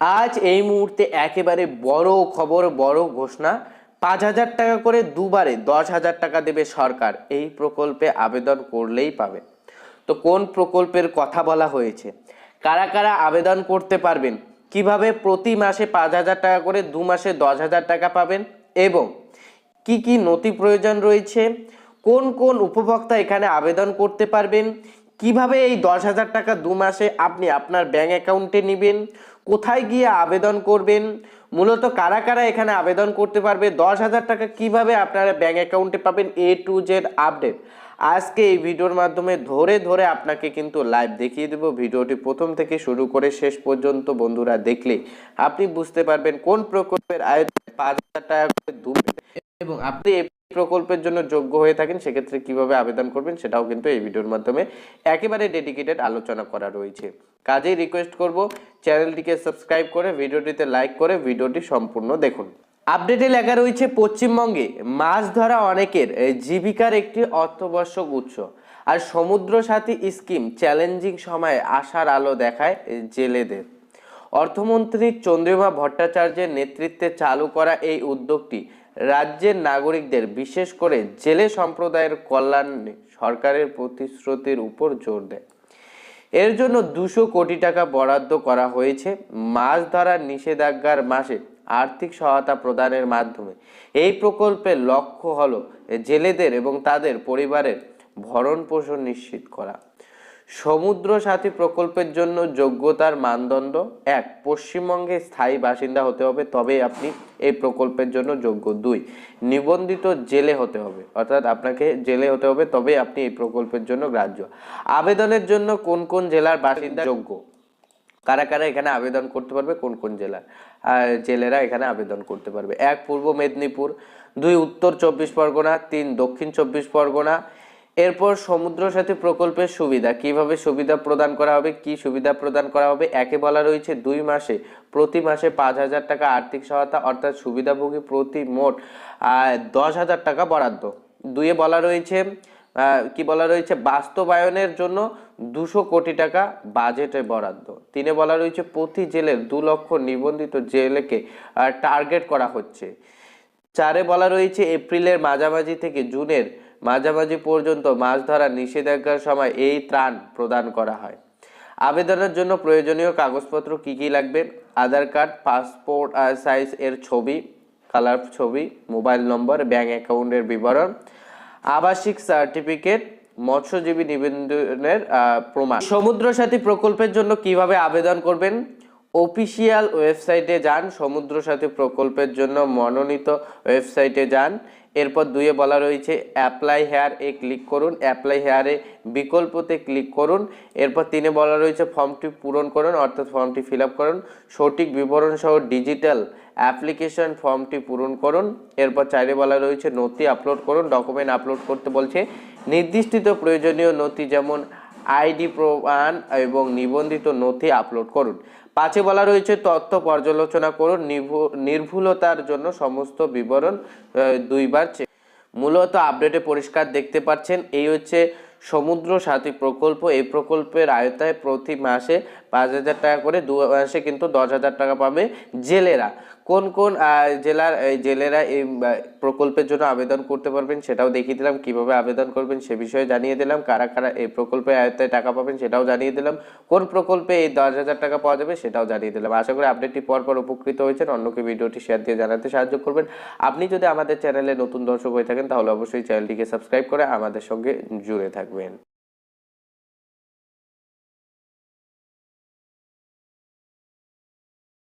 আজ এই মুহূর্তে একেবারে বড় খবর, বড় ঘোষণা। পাঁচ হাজার টাকা করে দুবারে দশ হাজার টাকা দেবে সরকার। এই প্রকল্পে আবেদন করলেই পাবে। তো কোন প্রকল্পের কথা বলা হয়েছে? কারা কারা আবেদন করতে পারবেন? কীভাবে প্রতি মাসে পাঁচ হাজার টাকা করে দু মাসে দশ হাজার টাকা পাবেন? এবং কি কি নথি প্রয়োজন রয়েছে? কোন কোন উপভোক্তা এখানে আবেদন করতে পারবেন? কীভাবে এই দশ হাজার টাকা দু মাসে আপনি আপনার ব্যাংক অ্যাকাউন্টে নেবেন? কোথায় গিয়ে আবেদন করবেন? মূলত কারা কারা এখানে আবেদন করতে পারবে? দশ হাজার টাকা কীভাবে আপনারা ব্যাঙ্ক অ্যাকাউন্টে পাবেন? এ টু জেড আপডেট আজকে এই ভিডিওর মাধ্যমে ধরে ধরে আপনাকে কিন্তু লাইভ দেখিয়ে দেবো। ভিডিওটি প্রথম থেকে শুরু করে শেষ পর্যন্ত বন্ধুরা দেখলে আপনি বুঝতে পারবেন কোন প্রকল্পের আয়তনে পাঁচ হাজার টাকা করে এবং আপনি প্রকল্পের জন্য যোগ্য হয়ে থাকেন, সেক্ষেত্রে কীভাবে আবেদন করবেন সেটাও কিন্তু এই ভিডিওর মাধ্যমে একেবারে ডেডিকেটেড আলোচনা করা রয়েছে। কাজেই রিকোয়েস্ট করব চ্যানেলটিকে সাবস্ক্রাইব করে ভিডিওটিতে লাইক করে ভিডিওটি সম্পূর্ণ দেখুন। আপডেটে লেখা রয়েছে, পশ্চিমবঙ্গে মাছ ধরা অনেকের জীবিকার একটি অর্থবর্ষক উৎস। আর সমুদ্র সাথী স্কিম চ্যালেঞ্জিং সময়ে আশার আলো দেখায় জেলেদের। অর্থমন্ত্রী চন্দ্রিমা ভট্টাচার্যের নেতৃত্বে চালু করা এই উদ্যোগটি রাজ্যের নাগরিকদের, বিশেষ করে জেলে সম্প্রদায়ের কল্যাণে সরকারের প্রতিশ্রুতির উপর জোর দেয়। এর জন্য দুশো কোটি টাকা বরাদ্দ করা হয়েছে মাছ ধরার নিষেধাজ্ঞার মাসে আর্থিক সহায়তা প্রদানের মাধ্যমে। এই প্রকল্পের লক্ষ্য হলো জেলেদের এবং তাদের পরিবারের ভরণ পোষণ নিশ্চিত করা। সমুদ্র সাথী প্রকল্পের জন্য যোগ্যতার মানদণ্ড এক। পশ্চিমবঙ্গে স্থায়ী বাসিন্দা হতে হবে তবেই আপনি এই প্রকল্পের জন্য যোগ্য। দুই, নিবন্ধিত জেলে হতে হবে, অর্থাৎ আপনাকে জেলে হতে হবে তবেই আপনি এই প্রকল্পের জন্য গ্রাহ্য। আবেদনের জন্য কোন কোন জেলার বাসিন্দা যোগ্য? কারা কারা এখানে আবেদন করতে পারবে, কোন কোন জেলার জেলেরা এখানে আবেদন করতে পারবে? এক, পূর্ব মেদিনীপুর, দুই, উত্তর চব্বিশ পরগনা, তিন, দক্ষিণ চব্বিশ পরগনা এরপর সমুদ্র সাথী প্রকল্পের সুবিধা, কীভাবে সুবিধা প্রদান করা হবে, কি সুবিধা প্রদান করা হবে, একে বলা রয়েছে দুই মাসে, প্রতি মাসে পাঁচ হাজার টাকা আর্থিক সহায়তা, অর্থাৎ সুবিধাভোগী প্রতি মোট দশ হাজার টাকা বরাদ্দ। দুইয়ে বলা রয়েছে কি বলা রয়েছে, বাস্তবায়নের জন্য দুশো কোটি টাকা বাজেটে বরাদ্দ। তিনে বলা রয়েছে, প্রতি জেলের দু লক্ষ নিবন্ধিত জেলেকে টার্গেট করা হচ্ছে। চারে বলা রয়েছে, এপ্রিলের মাঝামাঝি থেকে জুনের মাঝামাঝি পর্যন্ত মাছ ধরা নিষেধাজ্ঞার সময় এই ত্রাণ প্রদান করা হয়। আবেদনের জন্য প্রয়োজনীয় কাগজপত্র কি কি লাগবে? আধার কার্ড, পাসপোর্ট সাইজ এর ছবি কালার ছবি মোবাইল নম্বর ব্যাংক অ্যাকাউন্টের বিবরণ, আবাসিক সার্টিফিকেট মৎস্যজীবী নিবন্ধনের প্রমাণ। সমুদ্র সাথী প্রকল্পের জন্য কীভাবে আবেদন করবেন? অফিসিয়াল ওয়েবসাইটে যান সমুদ্র সাথী প্রকল্পের জন্য মনোনীত ওয়েবসাইটে যান। এরপর দুইয়ে বলা রয়েছে অ্যাপ্লাই হেয়ার এ ক্লিক করুন। অ্যাপ্লাই হেয়ারে বিকল্পতে ক্লিক করুন। এরপর তিনে বলা রয়েছে, ফর্মটি পূরণ করুন, অর্থাৎ ফর্মটি ফিল করুন। সঠিক বিবরণ সহ ডিজিটাল অ্যাপ্লিকেশন ফর্মটি পূরণ করুন। এরপর চারে বলা রয়েছে, নথি আপলোড করুন। ডকুমেন্ট আপলোড করতে বলছে নির্দিষ্টিত প্রয়োজনীয় নথি যেমন আইডি প্রমাণ এবং নিবন্ধিত নথি আপলোড করুন। পাঁচে বলা রয়েছে, তথ্য পর্যালোচনা করুন, নির্ভু- নির্ভুলতার জন্য সমস্ত বিবরণ দুইবার মূলত আপডেটে পরিষ্কার দেখতে পাচ্ছেন, এই হচ্ছে সমুদ্র সাথী প্রকল্প। এই প্রকল্পের আয়তায় প্রতি মাসে পাঁচ হাজার টাকা করে, দু মাসে কিন্তু দশ হাজার টাকা পাবে জেলেরা। কোন কোন জেলার জেলেরা এই প্রকল্পের জন্য আবেদন করতে পারবেন সেটাও দেখিয়ে দিলাম, কীভাবে আবেদন করবেন সে বিষয়ে জানিয়ে দিলাম, কারা কারা এই প্রকল্পের আয়তায় টাকা পাবেন সেটাও জানিয়ে দিলাম, কোন প্রকল্পে এই দশ হাজার টাকা পাওয়া যাবে সেটাও জানিয়ে দিলাম। আশা করি আপডেটটি পর পর উপকৃত হয়েছেন, অন্যকে ভিডিওটি শেয়ার দিয়ে জানাতে সাহায্য করবেন। আপনি যদি আমাদের চ্যানেলে নতুন দর্শক হয়ে থাকেন তাহলে অবশ্যই চ্যানেলটিকে সাবস্ক্রাইব করে আমাদের সঙ্গে জুড়ে থাকবেন।